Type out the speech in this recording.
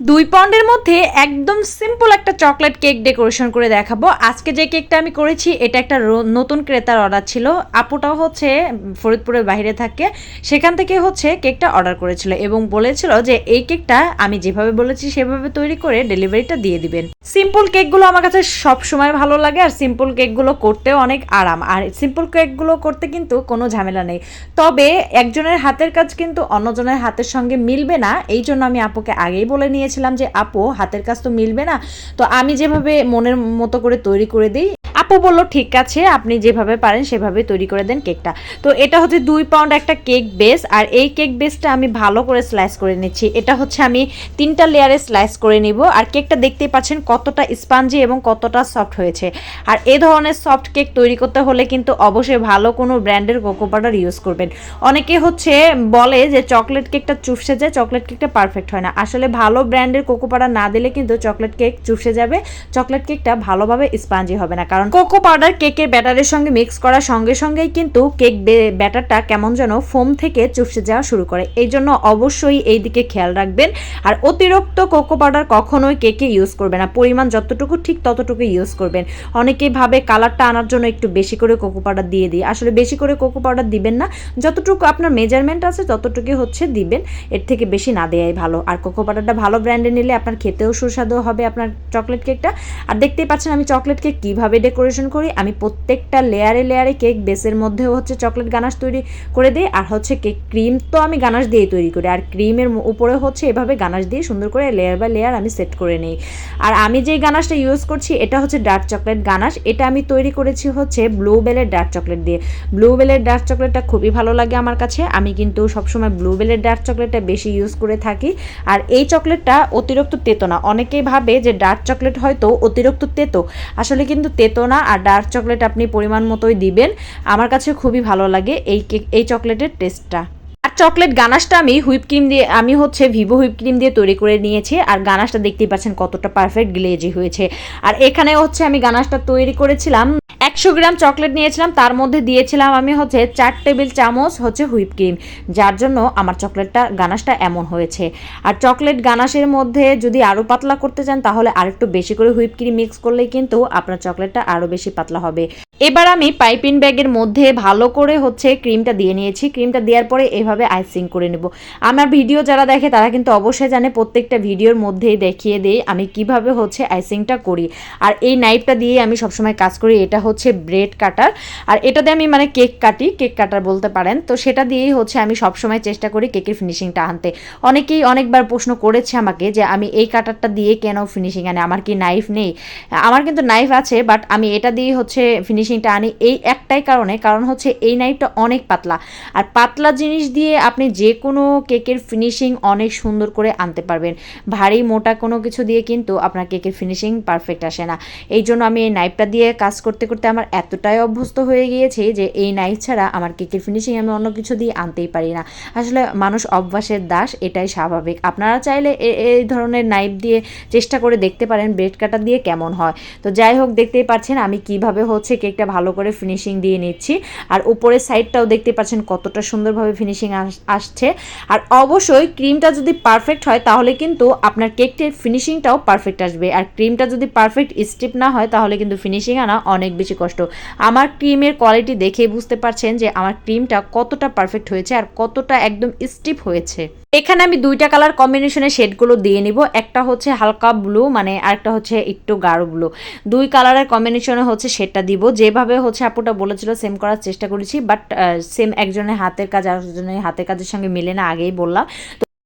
দুই পাউন্ডের মধ্যে একদম সিম্পল একটা চকলেট কেক ডেকোরেশন করে দেখাবো। আজকে যে কেকটা আমি করেছি, এটা একটা নতুন ক্রেতার অর্ডার ছিল। আপুটাও হচ্ছে ফরিদপুরের বাইরে থাকে, সেখান থেকে হচ্ছে কেকটা অর্ডার করেছিল এবং বলেছিল যে এই কেকটা আমি যেভাবে বলেছি সেভাবে তৈরি করে ডেলিভারিটা দিয়ে দিবেন। সিম্পল কেকগুলো আমার কাছে সব সময় ভালো লাগে আর সিম্পল কেকগুলো করতেও অনেক আরাম। আর সিম্পল কেকগুলো করতে কিন্তু কোনো ঝামেলা নেই। তবে একজনের হাতের কাজ কিন্তু অন্যজনের হাতের সঙ্গে মিলবে না, এই জন্য আমি আপুকে আগেই বলে নিয়েছিলাম যে, আপু, হাতের কাজ তো মিলবে না। তো আমি যেভাবে মনের মতো করে তৈরি করে দিই আপু বলল, ঠিক আছে, আপনি যেভাবে পারেন সেভাবে তৈরি করে দেন কেকটা। তো এটা হচ্ছে দুই পাউন্ড একটা কেক বেস, আর এই কেক বেসটা আমি ভালো করে স্লাইস করে নিচ্ছি। এটা হচ্ছে আমি তিনটা লেয়ারে স্লাইস করে নিব, আর কেকটা দেখতেই পাচ্ছেন কতটা স্পাঞ্জি এবং কতটা সফট হয়েছে। আর এ ধরনের সফট কেক তৈরি করতে হলে কিন্তু অবশ্যই ভালো কোনো ব্র্যান্ডের কোকো পাউডার ইউজ করবেন। অনেকে হচ্ছে বলে যে চকলেট কেকটা চুপসে যায়, চকলেট কেকটা পারফেক্ট হয় না। আসলে ভালো ব্র্যান্ডের কোকো পাউডার না দিলে কিন্তু চকলেট কেক চুপসে যাবে, চকলেট কেকটা ভালোভাবে স্পাঞ্জি হবে না। কারণ কোকো পাউডার কেকের ব্যাটারের সঙ্গে মিক্স করার সঙ্গে সঙ্গেই কিন্তু কেক ব্যাটারটা কেমন যেন ফোম থেকে চুপসে যাওয়া শুরু করে। এই জন্য অবশ্যই এই দিকে খেয়াল রাখবেন। আর অতিরিক্ত কোকো পাউডার কখনোই কেকে ইউজ করবে না। পরিমাণ যতটুকু, ঠিক ততটুকু ইউজ করবেন। অনেকেই ভাবে কালারটা আনার জন্য একটু বেশি করে কোকো পাউডার দিয়ে দিই। আসলে বেশি করে কোকো পাউডার দিবেন না। যতটুকু আপনার মেজারমেন্ট আছে ততটুকু হচ্ছে দিবেন। এর থেকে বেশি না দেয়াই ভালো। আর কোকো পাউডারটা ভালো ব্র্যান্ডে নিলে আপনার খেতেও সুস্বাদু হবে আপনার চকলেট কেকটা আর দেখতেই পাচ্ছেন আমি চকলেট কেক কীভাবে ডেকোরেশন করি, আমি প্রত্যেকটা লেয়ারে লেয়ারে কেক বেসের মধ্যেও হচ্ছে চকলেট গানাশ তৈরি করে দিই, আর হচ্ছে কেক ক্রিম তো আমি গানাশ দিয়েই তৈরি করি, আর ক্রিমের উপরে হচ্ছে এভাবে গানাশ দিয়ে সুন্দর করে লেয়ার বাই লেয়ার আমি সেট করে নিই। আর আমি যে গানাশটা ইউজ করছি, এটা হচ্ছে ডার্ক চকলেট গানাশ, এটা আমি তৈরি করেছি হচ্ছে ব্লুবেলের ডার্ক চকলেট দিয়ে। ব্লুবেলের ডার্ক চকলেটটা খুবই ভালো লাগে আমার কাছে, আমি কিন্তু সবসময় ব্লুবেলের ডার্ক চকলেটটা বেশি ইউজ করে থাকি। আর এই চকলেটটা অতিরিক্ত তেতো না, অনেকেই ভাবে যে ডার্ক চকলেট হয়তো অতিরিক্ত তেতো, আসলে কিন্তু তেতো না আর ডার্ক চকলেট আপনি পরিমাণ মতোই দিবেন। আমার কাছে খুবই ভালো লাগে এই কেক, এই চকলেটের টেস্টটা আর চকলেট গানাশটা আমি হুইপ ক্রিম দিয়ে, আমি হচ্ছে ভিভো হুইপ ক্রিম দিয়ে তৈরি করে নিয়েছি। আর গানাশটা দেখতেই পাচ্ছেন কতটা পারফেক্ট গ্লেজি হয়েছে। আর এখানে হচ্ছে আমি গানাশটা তৈরি করেছিলাম একশো গ্রাম চকলেট নিয়েছিলাম, তার মধ্যে দিয়েছিলাম আমি হচ্ছে চার টেবিল চামচ হচ্ছে হুইপ ক্রিম, যার জন্য আমার চকলেটটা, গানাশটা এমন হয়েছে। আর চকলেট গানাশের মধ্যে যদি আরও পাতলা করতে চান, তাহলে আরেকটু বেশি করে হুইপ ক্রিম মিক্স করলেই কিন্তু আপনার চকলেটটা আরও বেশি পাতলা হবে। এবার আমি পাইপিং ব্যাগের মধ্যে ভালো করে হচ্ছে ক্রিমটা দিয়ে নিয়েছি। ক্রিমটা দেওয়ার পরে এভাবে আইসিং করে নেব। আমার ভিডিও যারা দেখে তারা কিন্তু অবশ্যই জানে, প্রত্যেকটা ভিডিওর মধ্যেই দেখিয়ে দেই আমি কীভাবে হচ্ছে আইসিংটা করি। আর এই নাইফটা দিয়ে আমি সবসময় কাজ করি, এটা হচ্ছে ব্রেড কাটার। আর এটা দিয়ে আমি মানে কেক কাটি, কেক কাটার বলতে পারেন। তো সেটা দিয়েই হচ্ছে আমি সবসময় চেষ্টা করি কেকের ফিনিশিংটা আনতে। অনেকেই অনেকবার প্রশ্ন করেছে আমাকে যে আমি এই কাটারটা দিয়ে কেন ফিনিশিং আনে? আমার কি নাইফ নেই? আমার কিন্তু নাইফ আছে, বাট আমি এটা দিয়েই হচ্ছে ফিনিশিংটা আনি এই একটাই কারণে, কারণ হচ্ছে এই নাইফটা অনেক পাতলা। আর পাতলা জিনিস দিয়ে আপনি যে কোনো কেকের ফিনিশিং অনেক সুন্দর করে আনতে পারবেন। ভারী মোটা কোনো কিছু দিয়ে কিন্তু আপনার কেকের ফিনিশিং পারফেক্ট আসে না। এই জন্য আমি এই নাইফটা দিয়ে কাজ করতে করতে আমার এতটাই অভ্যস্ত হয়ে গিয়েছে যে এই নাইফ ছাড়া আমার কেকের ফিনিশিং আমি অন্য কিছু দিয়ে আনতেই পারি না। আসলে মানুষ অভ্যাসের দাস, এটাই স্বাভাবিক। আপনারা চাইলে এই ধরনের নাইফ দিয়ে চেষ্টা করে দেখতে পারেন, ব্রেড কাটার দিয়ে কেমন হয়। তো যাই হোক, দেখতেই পাচ্ছেন আমি কীভাবে হচ্ছে কেকটা ভালো করে ফিনিশিং দিয়ে নিচ্ছি। আর উপরের সাইডটাও দেখতে পাচ্ছেন কতটা সুন্দরভাবে ফিনিশিং আসছে। আর অবশ্যই ক্রিমটা যদি পারফেক্ট হয়, তাহলে কিন্তু আপনার কেকটির ফিনিশিংটাও পারফেক্ট আসবে। আর ক্রিমটা যদি পারফেক্ট স্টিপ না হয়, তাহলে কিন্তু ফিনিশিং আনা অনেক বেশি কষ্ট। আমার ক্রিমের কোয়ালিটি দেখে বুঝতে পারছেন যে আমার ক্রিমটা কতটা পারফেক্ট হয়েছে আর কতটা একদম স্টিপ হয়েছে। এখানে আমি দুইটা কালার কম্বিনেশনের শেডগুলো দিয়ে নিব। একটা হচ্ছে হালকা ব্লু মানে আরেকটা হচ্ছে একটু গাঢ় ব্লু দুই কালারের কম্বিনেশনে হচ্ছে শেডটা দিব যেভাবে হচ্ছে আপুটা বলেছিল সেম করার চেষ্টা করেছি বাট সেম একজনের হাতের কাজ আর একজনের হাতের কাজের সঙ্গে মিলে না, আগেই বললাম।